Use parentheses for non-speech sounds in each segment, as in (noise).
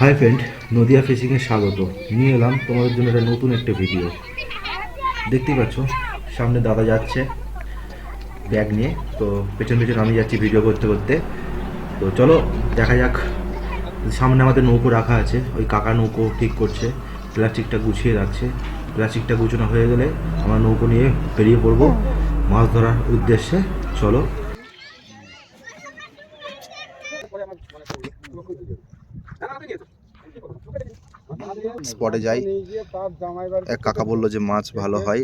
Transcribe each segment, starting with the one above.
Hi friend, Nadia ফিশিংয়ে স্বাগত। নিয়ে এলাম তোমাদের জন্য একটা নতুন একটা ভিডিও দেখতেই পাচ্ছ, সামনে দাদা যাচ্ছে ব্যাগ নিয়ে। তো পেছন পেছন আমি যাচ্ছি ভিডিও করতে করতে। তো চলো, দেখা যাক। সামনে আমাদের নৌকো রাখা আছে। ওই কাকা নৌকো ঠিক করছে। প্লাস্টিকটা গুছিয়ে রাখছে। প্লাস্টিকটা গুছানো হয়ে গেলে আমরা নৌকো নিয়ে বেরিয়ে পড়ব। মাছ ধরার উদ্দেশ্যে। চলো স্পটে যাই। এক কাকা বলল যে মাছ ভালো হয়।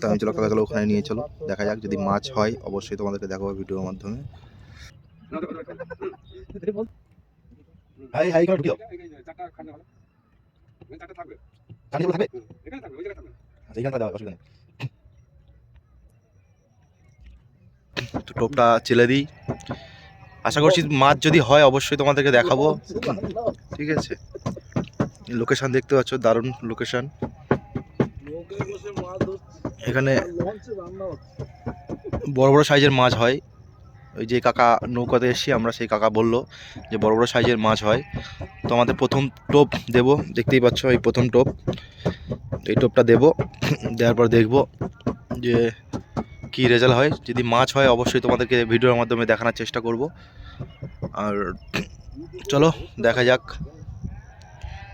তো আমি চলো কাকা চলো ওখানে নিয়ে চলো। দেখা যাক যদি মাছ হয় অবশ্যই তোমাদেরকে দেখাবো ভিডিওর মাধ্যমে। হাই হাই করে ঢুকিও। কানে থাকবে এখানে অসুবিধা নেই তো টোপটা চেলে দিই। আশা করছি মাছ যদি হয় অবশ্যই তোমাদেরকে দেখাবো। ঠিক আছে। লোকেশন দেখতে পাচ্ছ দারুণ লোকেশন এখানে বড় বড় সাইজের মাছ হয়। ওই যে কাকা নৌকাতে এসছি আমরা সেই কাকা বলল যে বড় বড় সাইজের মাছ হয়। তো আমাদের প্রথম টোপ দেব দেখতেই পাচ্ছ এই প্রথম টোপ। এই টোপটা দেব দেওয়ার পর দেখব যে কি রেজাল্ট হয়? যদি মাছ হয়, অবশ্যই তোমাদেরকে ভিডিওর মাধ্যমে দেখানোর চেষ্টা করব। আর চলো, দেখা যাক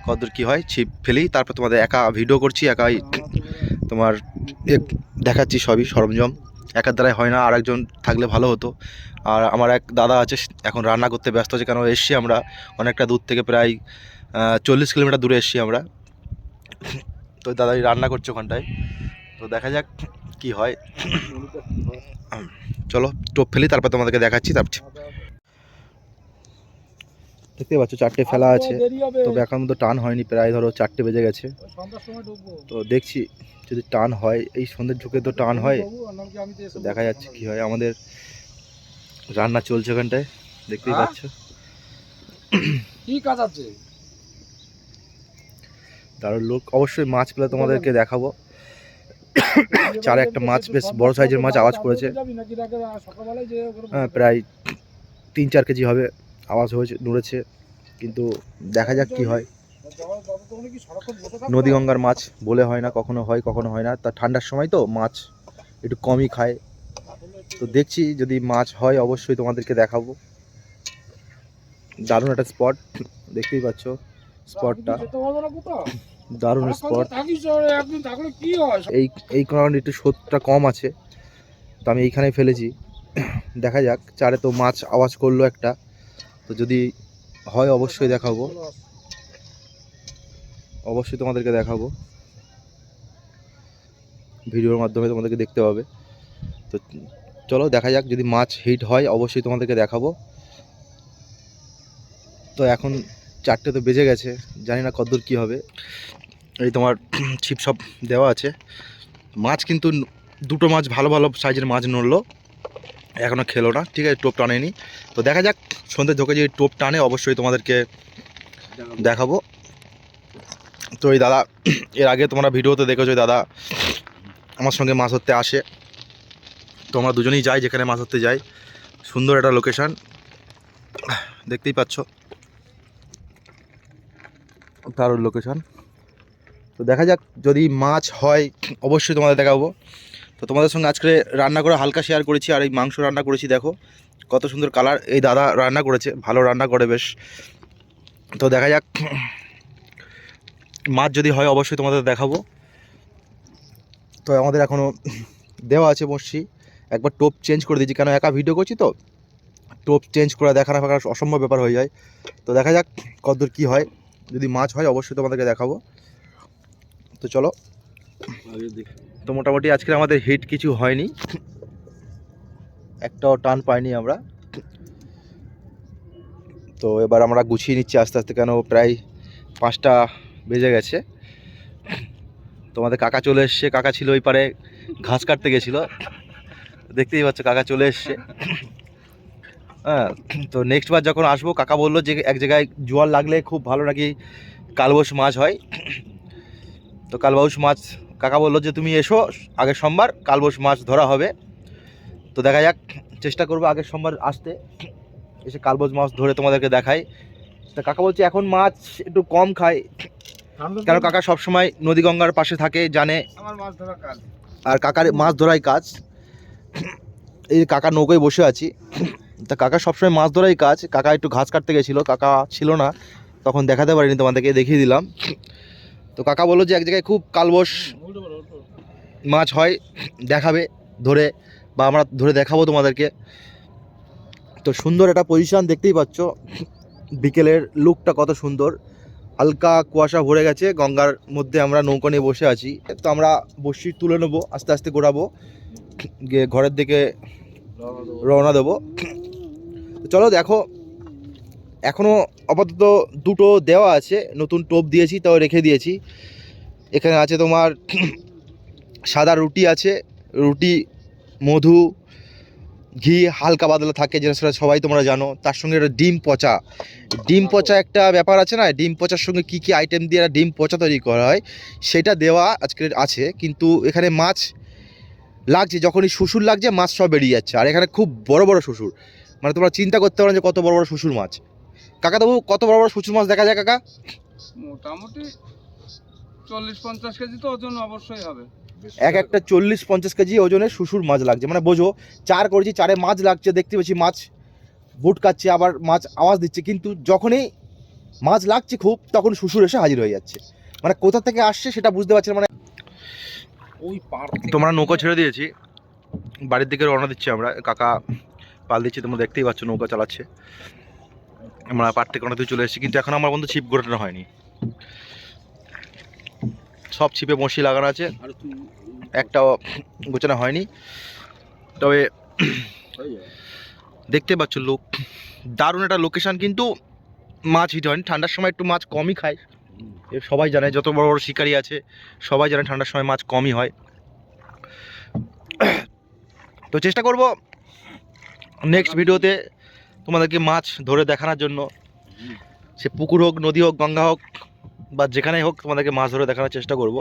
কতদূর কী হয়। ছিপ ফেলি, তারপর তোমাদের একা ভিডিও করছি, একাই তোমার দেখাচ্ছি সবই, সরঞ্জাম। একার দ্বারাই হয় না আর একজন থাকলে ভালো হতো। আর আমার এক দাদা আছে, এখন রান্না করতে ব্যস্ত আছে, কেন এসছি আমরা অনেকটা দূর থেকে প্রায় চল্লিশ কিলোমিটার দূরে এসছি আমরা। তো দাদাই রান্না করছে ওখানটায়। তো দেখা যাক কি হয়? চলো টোপ ফেলি তারপর তোমাদেরকে দেখাচ্ছি তারপর দেখতে পাচ্ছ চারটে ফেলা আছে। তবে এখন মতো টান হয়নি প্রায় ধরো চারটে বেজে গেছে। তো দেখছি যদি টান হয় এই সন্ধ্যের ঝুঁকে তো টান হয়। তো দেখা যাচ্ছে কি হয়। আমাদের রান্না চলছে ওখানটায় দেখতেই হ্যাঁ? পাচ্ছ। কি কাজ আছে? দারুণ লোক। অবশ্যই মাছ পেলে তোমাদেরকে দেখাবো। চারে একটা মাছ বেশ বড় সাইজের মাছ আওয়াজ করেছে। হ্যাঁ প্রায় তিন চার কেজি হবে আওয়াজ হয়েছে, নড়েছে, কিন্তু দেখা যাক কি হয়। নদী গঙ্গার মাছ বলে হয় না, কখনো হয় কখনো হয় না। তা ঠান্ডার সময় তো মাছ একটু কমই খায়। তো দেখছি যদি মাছ হয় অবশ্যই তোমাদেরকে দেখাবো। দারুণ একটা স্পট দেখতেই পাচ্ছ স্পটটা দারুণ স্পট এই এই কারণে একটু স্রোতটা কম আছে। তো আমি এইখানে ফেলেছি। (clears throat) দেখা যাক চারে তো মাছ আওয়াজ করল একটা। তো যদি হয় অবশ্যই দেখাবো। অবশ্যই তোমাদেরকে দেখাবো। ভিডিওর মাধ্যমে তোমাদেরকে দেখতে হবে তো চলো দেখা যাক যদি মাছ হিট হয় অবশ্যই তোমাদেরকে দেখাবো। তো এখন চারটে তো বেজে গেছে। জানি না কতদূর কী হবে। এই তোমার ছিপ সব দেওয়া আছে। মাছ কিন্তু দুটো মাছ ভালো ভালো সাইজের মাছ নড়লো। এখনও খেলো না, ঠিক আছে, টোপ টানেনি। তো দেখা যাক, সন্ধ্যে ঢোকে যদি টোপ টানে, অবশ্যই তোমাদেরকে দেখাবো। তো এই দাদা, এর আগে তোমরা ভিডিওতে দেখেছ দাদা আমার সঙ্গে মাছ ধরতে আসে। তো আমরা দুজনেই যাই যেখানে মাছ ধরতে যাই। সুন্দর একটা লোকেশান দেখতেই পাচ্ছ। দারুণ লোকেশান তো দেখা যাক যদি মাছ হয়, অবশ্যই তোমাদের দেখাবো। তো তোমাদের সঙ্গে আজকে রান্না করে হালকা শেয়ার করেছি, আর এই মাংস রান্না করেছি, দেখো। কত সুন্দর কালার এই দাদা রান্না করেছে, ভালো রান্না করে বেশ। তো দেখা যাক, মাছ যদি হয়, অবশ্যই তোমাদের দেখাবো। তো আমাদের এখনও দেওয়া আছে বসছি একবার টোপ চেঞ্জ করে দিয়েছি, কেন একা ভিডিও করছি তো? টোপ চেঞ্জ করে, দেখানো ফাঁকা অসম্ভব ব্যাপার হয়ে যায়। তো দেখা যাক কতদূর কী হয়। যদি মাছ হয়, অবশ্যই তোমাদেরকে দেখাবো। তো চলো। তো মোটামুটি আজকে আমাদের হিট কিছু হয়নি। একটাও টান পাইনি আমরা। তো এবার আমরা গুছিয়ে নিচ্ছি আস্তে আস্তে কেন প্রায় পাঁচটা বেজে গেছে। তোমাদের কাকা চলে এসছে। কাকা ছিল ওই পারে ঘাস কাটতে গেছিল। দেখতেই পাচ্ছ কাকা চলে এসছে। হ্যাঁ তো নেক্সট বার যখন আসব, কাকা বলল যে এক জায়গায় জোয়ার লাগলে খুব ভালো নাকি কালবোস মাছ হয়। তো কালবাউস মাছ কাকা বলল যে তুমি এসো আগের সোমবার কালবোস মাছ ধরা হবে। তো দেখা যাক চেষ্টা করব আগের সোমবার আসতে। এসে কালবোস মাছ ধরে তোমাদেরকে দেখাই। তা কাকা বলছে এখন মাছ একটু কম খায়। কেন কাকা সবসময় নদী গঙ্গার পাশে থাকে জানে। আমার মাছ ধরা কাজ। আর কাকার মাছ ধরাই কাজ। এই কাকা নৌকোয় বসে আছি। তা কাকা সবসময় মাছ ধরাই কাজ। কাকা একটু ঘাস কাটতে গেছিল কাকা ছিল না। তখন দেখাতে পারিনি তোমাদেরকে দেখিয়ে দিলাম। তো কাকা বলল যে এক জায়গায় খুব করো। মাছ হয়, দেখাবে, ধরে বা আমরা ধরে দেখাবো তোমাদেরকে তো সুন্দর একটা পজিশন দেখতেই পাচ্ছ বিকেলের লুকটা কত সুন্দর হালকা কুয়াশা ভরে গেছে, গঙ্গার মধ্যে আমরা নৌকা নিয়ে বসে আছি তো আমরা বসি তুলে নেব, আস্তে আস্তে ঘোরাবো গিয়ে ঘরের দিকে রওনা দেবো। চলো দেখো এখনও আপাতত দুটো দেওয়া আছে নতুন টোপ দিয়েছি তাও রেখে দিয়েছি। এখানে আছে তোমার (clears throat) সাদা রুটি আছে রুটি মধু ঘি হালকা বাদলা থাকে যেটা সেটা সবাই তোমরা জানো। তার সঙ্গে একটা ডিম পচা। ডিম পচা একটা ব্যাপার আছে না ডিম পচার সঙ্গে কি কি আইটেম দিয়ে একটা ডিম পচা তৈরি করা হয় সেটা দেওয়া আজকে আছে কিন্তু এখানে মাছ লাগছে যখনই শ্বশুর লাগছে মাছ সব বেরিয়ে যাচ্ছে। আর এখানে খুব বড় বড় শ্বশুর মানে তোমরা চিন্তা করতে পারো যে কত বড় বড় শ্বশুর মাছ। কাকা তবু কত বড় বড় শ্বশুর মাছ দেখা যায় কাকা? মোটামুটি চল্লিশ পঞ্চাশ কেজি তো ওজন অবশ্যই হবে। এক একটা চল্লিশ পঞ্চাশ কেজি ওজনের শুশুর মাছ লাগছে। মানে বোঝো চার করেছি চারে মাছ লাগছে দেখতে পাচ্ছি মাছ বুট কাচ্ছে আবার মাছ আওয়াজ দিচ্ছে। কিন্তু যখনই মাছ লাগছে খুব তখন শ্বশুর এসে হাজির হয়ে যাচ্ছে। মানে কোথা থেকে আসছে সেটা বুঝতে পারছি মানে ওই পার তোমরা নৌকা ছেড়ে দিয়েছি। বাড়ির দিকে রওনা দিচ্ছি আমরা। কাকা পাল দিচ্ছি তোমরা দেখতেই পাচ্ছ নৌকা চালাচ্ছে। আমরা পাট থেকে অনেক দূর চলে এসেছি, কিন্তু এখন আমার বন্ধু ছিপ গোটানো হয়নি। সব ছিপে বসি লাগানো আছে, একটাও গোছানো হয়নি। তবে দেখতে পাচ্ছ লোক, দারুণ একটা লোকেশান কিন্তু মাছ হিট হয়নি। ঠান্ডার সময় একটু মাছ কমই খায়। সবাই জানে, যত বড় বড় শিকারি আছে, সবাই জানে ঠান্ডার সময় মাছ কমই হয়। তো চেষ্টা করব নেক্সট ভিডিওতে তোমাদেরকে মাছ ধরে দেখানোর জন্য। সে পুকুর হোক, নদী হোক, গঙ্গা হোক, বা যেখানেই হোক তোমাদেরকে মাছ ধরে দেখানোর চেষ্টা করব।